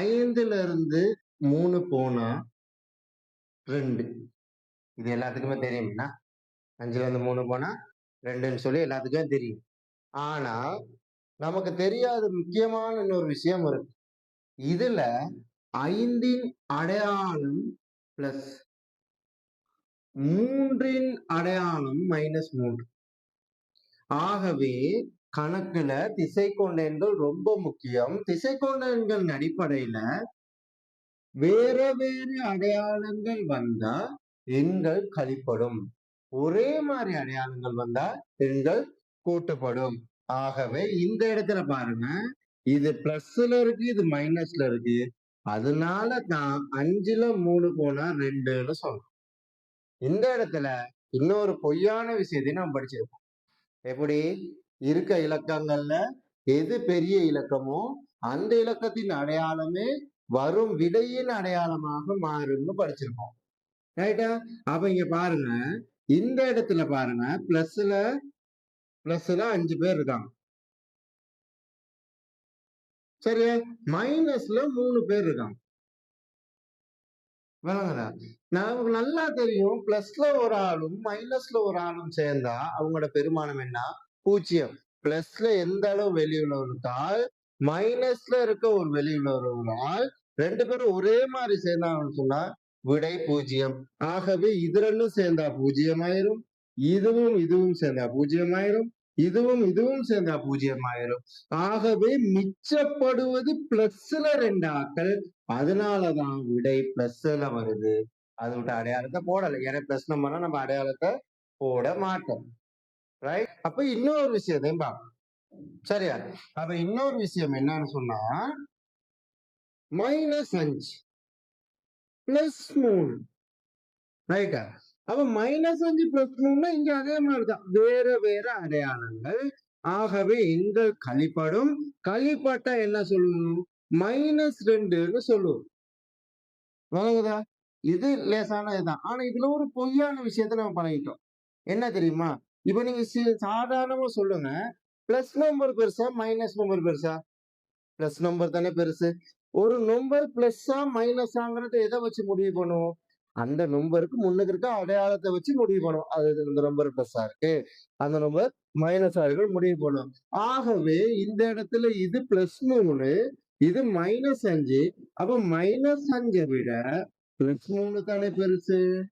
ஐந்துல இருந்து மூணு போனா ரெண்டு. இது எல்லாத்துக்குமே தெரியும்னா அஞ்சுல இருந்து மூணு போனா ரெண்டுன்னு சொல்லி எல்லாத்துக்குமே தெரியும். ஆனா நமக்கு தெரியாத முக்கியமான இன்னொரு விஷயம் இருக்கு. இதுல ஐந்தின் அடையாளம் பிளஸ் மூன்றின் அடையாளம் மைனஸ் மூன்று. ஆகவே கணக்குல திசை கொண்டெண்கள் ரொம்ப முக்கியம். திசை கொண்ட அடிப்படையில வேற வேறு அடையாளங்கள் வந்தா எண்கள் கழிப்படும். ஒரே மாதிரி அடையாளங்கள் வந்தா எண்கள் கூட்டப்படும். ஆகவே இந்த இடத்துல பாருங்க. இது பிளஸ்ல இருக்கு இது மைனஸ்ல இருக்கு. அதனால தான் அஞ்சுல மூணு போனா ரெண்டுன்னு சொல்றோம். இந்த இடத்துல இன்னொரு பொய்யான விஷயத்தையும் நாம் படிச்சிருக்கோம் எப்படி? இருக்க இலக்கங்கள்ல எது பெரிய இலக்கமோ அந்த இலக்கத்தின் அடையாளமே வரும் விடையின் அடையாளமாக மாறும்னு படிச்சிருக்கோம். ரைட்டா அப்ப இங்க பாருங்க. இந்த இடத்துல பாருங்க. பிளஸ்ல பிளஸ்ல அஞ்சு பேர் இருக்காங்க. சரியா? மைனஸ்ல மூணு பேர் இருக்காங்க. விளங்குதா? நமக்கு நல்லா தெரியும். பிளஸ்ல ஒரு ஆளும் மைனஸ்ல ஒரு ஆளும் சேர்ந்தா அவங்களோட பெருமானம் என்ன? பூஜ்ஜியம். பிளஸ்ல எந்த அளவு வெளியுள்ளவர்களால் மைனஸ்ல இருக்க ஒரு வெளியுள்ளவர்களால் ரெண்டு பேரும் ஒரே மாதிரி சேர்ந்தாங்கன்னு சொன்னா விடை பூஜ்ஜியம். ஆகவே இது ரெண்டும் சேர்ந்தா பூஜ்ஜியம் ஆயிரும் இதுவும் இதுவும் சேர்ந்தா பூஜ்ஜியம் ஆயிரும் இதுவும் இதுவும் சேர்ந்தா பூஜ்ஜியம் ஆயிரும். ஆகவே மிச்சப்படுவது பிளஸ்ல ரெண்டு ஆக்கள் அதனாலதான் விடை பிளஸ்ல வருது. அது விட்டு அடையாளத்தை போடல. ஏன்னா பிளஸ் நம்பர்னா நம்ம அடையாளத்தை போட மாட்டோம். ரைட் அப்ப இன்னொரு விஷயத்தையும் பார்க்கணும் சரியா? அப்ப இன்னொரு விஷயம் என்னன்னு சொன்னா மைனஸ் அஞ்சு பிளஸ் மூணு. ரைட்டா அப்ப மைனஸ் அஞ்சு பிளஸ் மூணுனா இங்க அதே மாதிரிதான். வேற வேற அடையாளங்கள். ஆகவே இந்த கழிப்படும். கழிப்பட்டா என்ன சொல்லுவோம்? மைனஸ் ரெண்டுன்னு சொல்லுவோம். வழங்குதா? இது லேசான இதுதான் ஆனா இதுல ஒரு பொய்யான விஷயத்த நம்ம பழகிட்டோம். என்ன தெரியுமா? இப்ப நீங்க சாதாரணமா சொல்லுங்க. பிளஸ் நம்பர் பெருசா மைனஸ் நம்பர் பெருசா? பிளஸ் நம்பர் தானே பெருசு. ஒரு நம்பர் பிளஸ்ஸா மைனஸாங்கிறது எதை வச்சு முடிவு பண்ணுவோம்? அந்த நம்பருக்கு முன்னுக்கு இருக்க அடையாளத்தை வச்சு முடிவு பண்ணும். அது இந்த நம்பர் பிளஸ்ஸா இருக்கு. அந்த நம்பர் மைனஸா இருக்கு முடிவு பண்ணும். ஆகவே இந்த இடத்துல இது பிளஸ் மூணு இது மைனஸ் அஞ்சு. அப்ப மைனஸ் அஞ்சை விட பிளஸ் மூணு தானே பெருசு?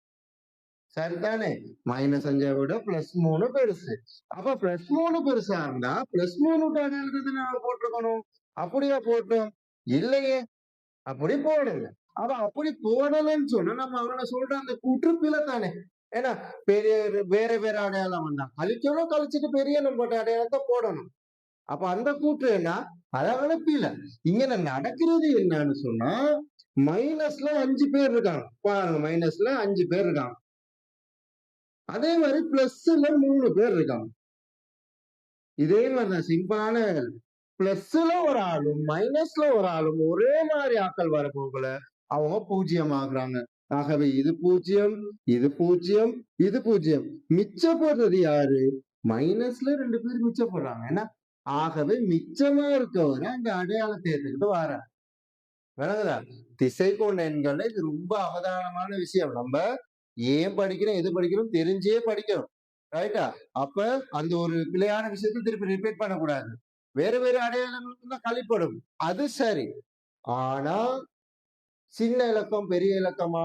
சரிதானே? மைனஸ் அஞ்சை விட பிளஸ் மூணு பெருசு. அப்ப பிளஸ் மூணு பெருசா இருந்தா பிளஸ் மூணு அடையாளத்தை நாம போட்டிருக்கணும். அப்படியா போட்டோம். இல்லையே. அப்படி போடல அவ அப்படி போடலன்னு சொன்னா நம்ம அவனை சொல்ற அந்த குற்றப்பில தானே. ஏன்னா பெரிய வேற வேற அடையாளம் வந்தான் கழிக்கணும் கழிச்சிட்டு பெரிய நம்மளோட அடையாளத்தை போடணும். அப்ப அந்த கூற்று என்ன? அதாவது பீல இங்க நடக்கிறது என்னன்னு சொன்னா மைனஸ்ல அஞ்சு பேர் இருக்காங்க. பாருங்க மைனஸ்ல அஞ்சு பேர் இருக்காங்க. அதே மாதிரி பிளஸ்ல மூணு பேர் இருக்காங்க. இதே மாதிரிதான் சிம்பிளான பிளஸ்ல ஒரு ஆளும் மைனஸ்ல ஒரு ஆளும் ஒரே மாதிரி ஆட்கள் வரப்போகல. அவங்க பூஜ்ஜியம் ஆகுறாங்க ஆகவே இது பூஜ்ஜியம் இது பூஜ்ஜியம் இது பூஜ்ஜியம். மிச்சப்படுறது யாரு? மைனஸ்ல ரெண்டு பேர் மிச்சப்படுறாங்க. ஏன்னா ஆகவே மிச்சமா இருக்கவரை அங்க அடையாளத்தை ஏத்துக்கிட்டு வர விளங்குதா? திசை கொண்ட எண்கள்ல இது ரொம்ப அவதானமான விஷயம். நம்ம ஏன் படிக்கிறோம் எது படிக்கிறோம் தெரிஞ்சே படிக்கிறோம். ரைட்டா அப்ப அந்த ஒரு பிழையான விஷயத்தை திருப்பி ரிப்பீட் பண்ணக்கூடாது. வேற வேற அடையாளங்களுக்கு தான் கழிப்படும். அது சரி. ஆனா சின்ன இலக்கம் பெரிய இலக்கமா?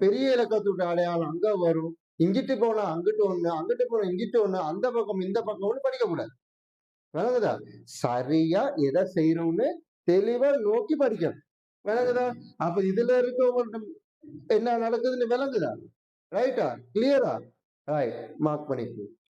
பெரிய இலக்கத்தோட அடையாளம் அங்க வரும். இங்கிட்டு போனா அங்கிட்டு ஒண்ணு அங்கிட்டு போனா இங்கிட்டு ஒண்ணு அந்த பக்கம் இந்த பக்கம் ஒண்ணு படிக்க கூடாது. விளங்குதா? சரியா எதை செய்யறோம்னு தெளிவா நோக்கி படிக்கணும். விளங்குதா? அப்ப இதுல இருக்க என்ன நடக்குதுன்னு விளங்குதா? ரைட்டா கிளியரா ரைட் மார்க் பண்ணிக்கோ.